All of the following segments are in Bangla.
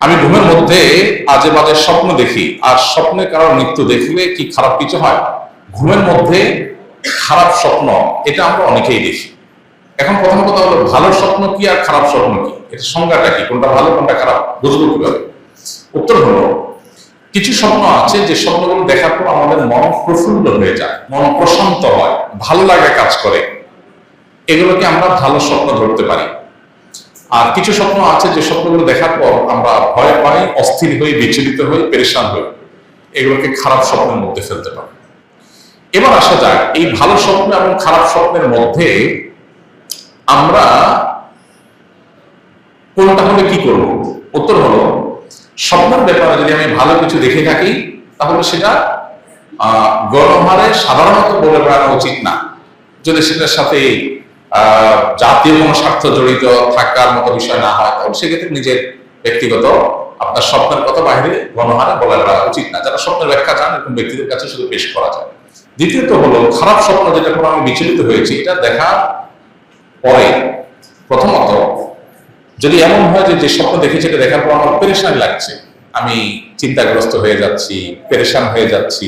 আমি ঘুমের মধ্যে আজে বাজে স্বপ্ন দেখি, আর স্বপ্নে কারও মৃত্যু দেখলে কি খারাপ কিছু হয়? ঘুমের মধ্যে খারাপ স্বপ্ন, এটা আমরা অনেকেই দেখি। এখন প্রথম কথা হলো, ভালো স্বপ্ন কি আর খারাপ স্বপ্ন কি? এটা সংজ্ঞাটা কি? কোনটা ভালো, কোনটা খারাপ? বুঝব কীভাবে? উত্তর হলো, কিছু স্বপ্ন আছে যে স্বপ্নগুলো দেখার পর আমাদের মন প্রফুল্ল হয়ে যায়, মন প্রশান্ত হয়, ভালো লাগা কাজ করে। এগুলোকে আমরা ভালো স্বপ্ন ধরতে পারি। আর কিছু স্বপ্ন আছে যে স্বপ্নগুলো দেখার পর আমরা ভয় পাই, অস্থির হই, বিচলিত হই, পেরেশান হই। এগুলোকে খারাপ স্বপ্নের মধ্যে ফেলতে পারি। এবার আসা যাক, এই ভালো স্বপ্ন এবং খারাপ স্বপ্নের মধ্যে আমরা কোনটা হলে কি করব? উত্তর হলো, স্বপ্নের ব্যাপারে যদি আমি ভালো কিছু দেখে থাকি, তাহলে সেটা, আহ গণহারে সাধারণত বলে বেড়ানো উচিত না। যদি সেটার সাথে জাতীয় কোনো স্বার্থ জড়িত থাকার মতো বিষয় না হয়, তাহলে সেক্ষেত্রে নিজের ব্যক্তিগত আপনার স্বপ্নের কথা বাইরে গণহারে বলে উচিত না। যারা স্বপ্নের ব্যাখ্যা চান, এরকম ব্যক্তিদের কাছে শুধু পেশ করা যায়। দ্বিতীয়ত হলো, খারাপ স্বপ্ন যেটা করে আমি বিচলিত হয়েছি, এটা দেখা পরে প্রথমত, যদি এমন হয় যে যে স্বপ্ন দেখেছি, এটা দেখার পর আমার পেরেশান লাগছে, আমি চিন্তাগ্রস্ত হয়ে যাচ্ছি, পেরেশান হয়ে যাচ্ছি,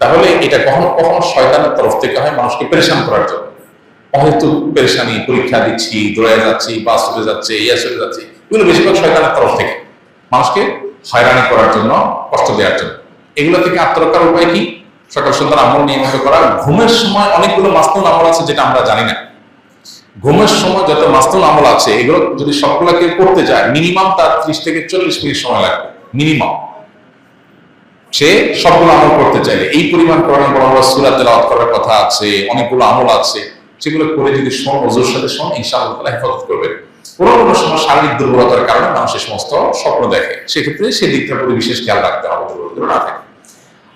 তাহলে এটা কখনো কখনো শয়তানের তরফ থেকে হয় মানুষকে পেরেশান করার জন্য। হয়তো পেরেশানি, পরীক্ষা দিচ্ছি, দৌড়ায় যাচ্ছি বাস চলে যাচ্ছে ইয়া চলে যাচ্ছে, এগুলো বেশিরভাগ শয়তানের তরফ থেকে। মানুষকে হয়রানি করার জন্য, কষ্ট দেওয়ার জন্য। এগুলো থেকে আত্মরক্ষার উপায় কি? সকাল সন্ধ্যার আমল নিয়মিত করা। ঘুমের সময় অনেকগুলো মাস্তুল আমল আছে যেটা আমরা জানি না। ঘুমের সময় যত মাস্তুল আমল আছে, এগুলো যদি সবগুলোকে করতে যায় মিনিমাম তার ত্রিশ থেকে চল্লিশ মিনিট সময় লাগবে। মিনিমাম সে সবগুলো আমল করতে চাইলে। এই পরিমাণ করার বড় বড় সুরা তেলাওয়াত করার কথা আছে, অনেকগুলো আমল আছে। সেগুলো করে যদি শোন সাথে শোন ইনশাআল্লাহ হেফাজত করবে। কোনো কোনো সময় শারীরিক দুর্বলতার কারণে মানুষ সমস্ত স্বপ্ন দেখে। সেক্ষেত্রে সে দিকটার প্রতি বিশেষ খেয়াল রাখতে হবে, দুর্বলতা না থাকে।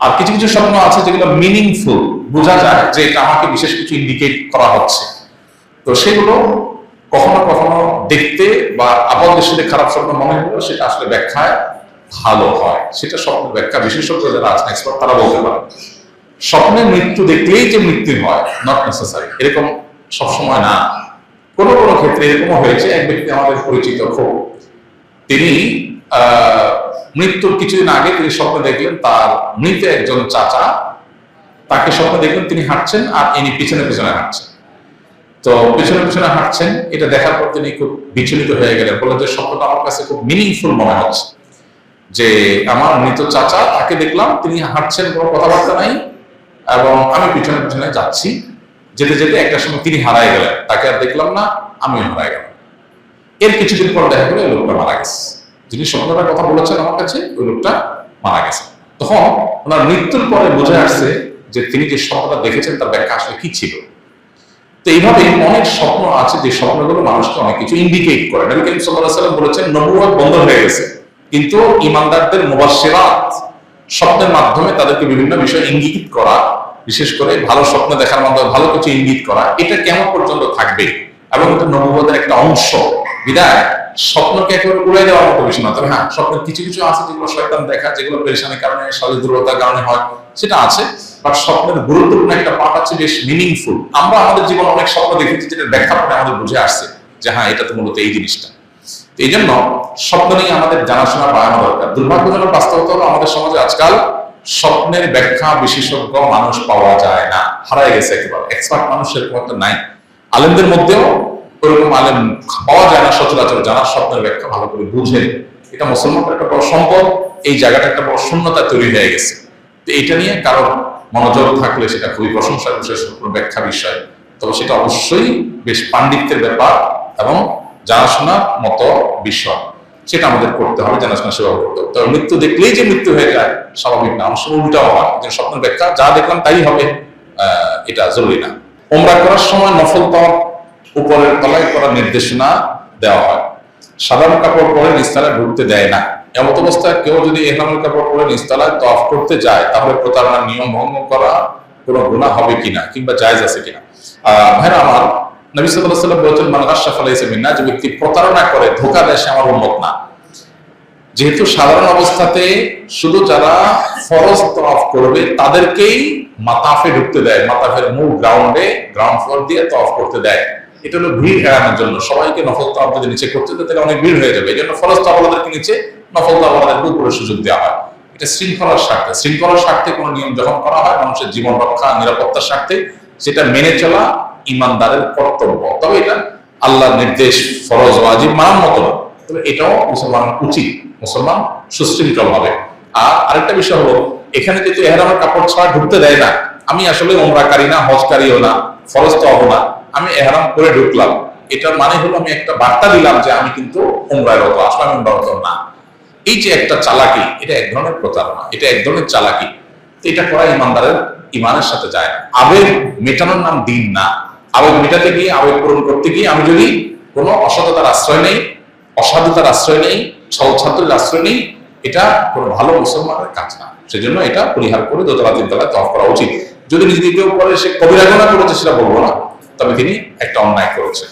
আর কিছু কিছু স্বপ্ন আছে যেগুলো মিনিংফুল বোঝা যায় যে এটা আমাকে বিশেষ কিছু ইন্ডিকেট করা হচ্ছে। তো সেগুলো কখনো কখনো দেখতে বা আপাত দৃষ্টিতে খারাপ স্বপ্ন মনে হলো সেটা আসলে ব্যাখ্যায় ভালো হয়। সেটা স্বপ্ন ব্যাখ্যা। বিশেষজ্ঞ যারা আছেন এক্সপার্ট তারা বলতে পারে স্বপ্নের মৃত্যু দেখলেই যে মৃত্যু হয় নট নেসেসারি এরকম সবসময় না। কোনো কোনো ক্ষেত্রে এরকমও হয়েছে, এক ব্যক্তি আমাদের পরিচিত খুব। তিনি মৃত্যুর কিছুদিন আগে তিনি স্বপ্ন দেখলেন তার মৃত একজন চাচা, তাকে স্বপ্ন দেখলেন তিনি হাঁটছেন আর ইনি পিছনে পিছনে হাঁটছেন। তো পিছনে পিছনে হাঁটছেন, এটা দেখার পর তিনি খুব বিচলিত হয়ে গেলেন, বললেন যে স্বপ্নটা আমার কাছে খুব মিনিংফুল মনে হচ্ছে। যে আমার মৃত চাচা, তাকে দেখলাম, তিনি হাঁটছেন, কোনো কথাবার্তা নাই এবং আমি পিছনে পিছনে যাচ্ছি। যেতে যেতে একটা সময় তিনি হারায় গেলেন। তাকে আর দেখলাম না, আমিও হারায় গেলাম। এর কিছুদিন পর দেখা গেলো ওই লোকটা মারা গেছে। যিনি স্বপ্নটার কথা বলেছেন আমার কাছে, ওই লোকটা মারা গেছে। তখন ওনার মৃত্যুর পরে বোঝা আসছে যে তিনি যে স্বপ্নটা দেখেছেন, তার ব্যাখ্যা আসলে কি ছিল। তো এইভাবে অনেক স্বপ্ন আছে, যে স্বপ্নগুলো মানুষকে অনেক কিছু ইন্ডিকেট করে। নবী করিম আলাইহি সাল্লাম বলেছেন নবুয়ত বন্ধ হয়ে গেছে। কিন্তু ইমানদারদের মুবাশশিরাত স্বপ্নের মাধ্যমে তাদেরকে বিভিন্ন বিষয় ইঙ্গিত করা বিশেষ করে ভালো স্বপ্ন দেখার মাধ্যমে ভালো কিছু ইঙ্গিত করা, এটা কেমন পর্যন্ত থাকবে? এবং এটা নবুয়তের একটা অংশ। বিদায়, স্বপ্নকে একেবারে উড়াই দেওয়ার মতো বিষয় না। তবে হ্যাঁ স্বপ্নের কিছু কিছু আছে যেগুলো শয়তান দেখা, যেগুলো পেরেশানির কারণে শারীরিক দুর্বলতার কারণে হয়, সেটা আছে। বাট স্বপ্নের গুরুত্বপূর্ণ একটা পার্ট আছে বেশ মিনিংফুল আমরা আমাদের জীবনে অনেক স্বপ্ন দেখেছি যেটা ব্যাখ্যা করে আমাদের বুঝে আসছে যে হ্যাঁ এটা তো মূলত এই জিনিসটা। এই জন্য স্বপ্ন নিয়ে আমাদের জানাশোনা বাড়ানো দরকার। দুর্ভাগ্যজনক বাস্তবতা হলো আমাদের সমাজে আজকাল স্বপ্নের ব্যাখ্যা বিশেষজ্ঞ মানুষ পাওয়া যায় না। হারাই গেছে একেবারে। এক্সপার্ট মানুষ সেরকম একটা নাই। আলেমদের মধ্যেও ওরকম আলেম পাওয়া যায় না সচরাচর, যারা স্বপ্নের ব্যাখ্যা ভালো করে বুঝে। এটা মুসলমানদের একটা বড় সম্পদ। এই জায়গাটা একটা বড় শূন্যতা তৈরি হয়ে গেছে। তো এটা নিয়ে কারও মনোযোগ থাকলে সেটা খুবই প্রশংসার বিষয় ব্যাখ্যা বিষয়। তবে সেটা অবশ্যই বেশ পাণ্ডিত্যের ব্যাপার এবং জানাশোনার মতো বিষয়। সেটা আমাদের করতে হবে জানাশোনা সেবা করতে হবে। তবে মৃত্যু দেখলেই যে মৃত্যু হয়ে যায়, স্বাভাবিক না। সময় উল্টাও হয় যে স্বপ্নের ব্যাখ্যা, যা দেখলাম তাই হবে এটা জরুরি না। ওমরা করার সময় নফল তপ উপরের তলায় করার নির্দেশনা দেওয়া হয়। সাধারণ কাপড় পরে নিস্তালায় ঢুকতে দেয় না। এমত অবস্থায় কেউ যদি এহরামের কাপড় পরে নিস্তালায় তফ করতে যায়, তাহলে প্রতারণার নিয়ম ভঙ্গ করা কোনো গুণা হবে কিনা, কিংবা জায়েজ আছে কিনা? আহ, ভাইরা আমার যেহেতু সাধারণ অবস্থাতে শুধু যারা ফরজ তফ করবে, তাদেরকেই মাতাফে ঢুকতে দেয়, মাতাফের মূল গ্রাউন্ডে গ্রাউন্ড ফ্লোর দিয়ে তফ করতে দেয়। এটা হলো ভিড় এড়ানোর জন্য। সবাইকে নফল তফ যদি নিচে করতে দেয়, তাহলে অনেক ভিড় হয়ে যাবে। এই জন্য ফরজ তফ ওদেরকে নিচে, নফল তাওয়াদের উপরে সুযোগ দেওয়া হয়। এটা শৃঙ্খলার স্বার্থে। শৃঙ্খলার স্বার্থে কোনো নিয়ম যখন করা হয়, মানুষের জীবন রক্ষা, নিরাপত্তার স্বার্থে, সেটা মেনে চলা ইমানদারের কর্তব্য। তবে এটা আল্লাহর নির্দেশ ফরজ, ওয়াজিব, মানার মতো তবে এটাও মুসলমান উচিত, মুসলমান সুশৃঙ্খল হবে আর আরেকটা বিষয় হলো, এখানে যেহেতু এহরামের কাপড় ছাড়া ঢুকতে দেয় না, আমি আসলে ওমরাকারী না, হজকারীও না, ফরজ তো হব না, আমি এহরাম করে ঢুকলাম। এটার মানে হলো আমি একটা বার্তা দিলাম যে আমি কিন্তু উমরায় রত, আসলে আমি উমরারত না। এই যে একটা চালাকি, এটা এক ধরনের প্রতারণা, এটা এক ধরনের চালাকি। এটা করা ইমানদারের ইমানের সাথে যায় আবেগ মেটানোর নাম দিন না। আবেগ মেটাতে গিয়ে, আবেগ পূরণ করতে গিয়ে আমি যদি কোনো অসততার আশ্রয় নেই, অসাধুতার আশ্রয় নেই ছল ছাত্রের আশ্রয় নেই, এটা কোনো ভালো মুসলমানের কাজ না। সেজন্য এটা পরিহার করে দোতলা তিনতলা তফ করা উচিত। যদি নিজে কেউ করে সে কবিরাগনা করেছে, সেটা বলব না। তবে তিনি একটা অন্যায় করেছে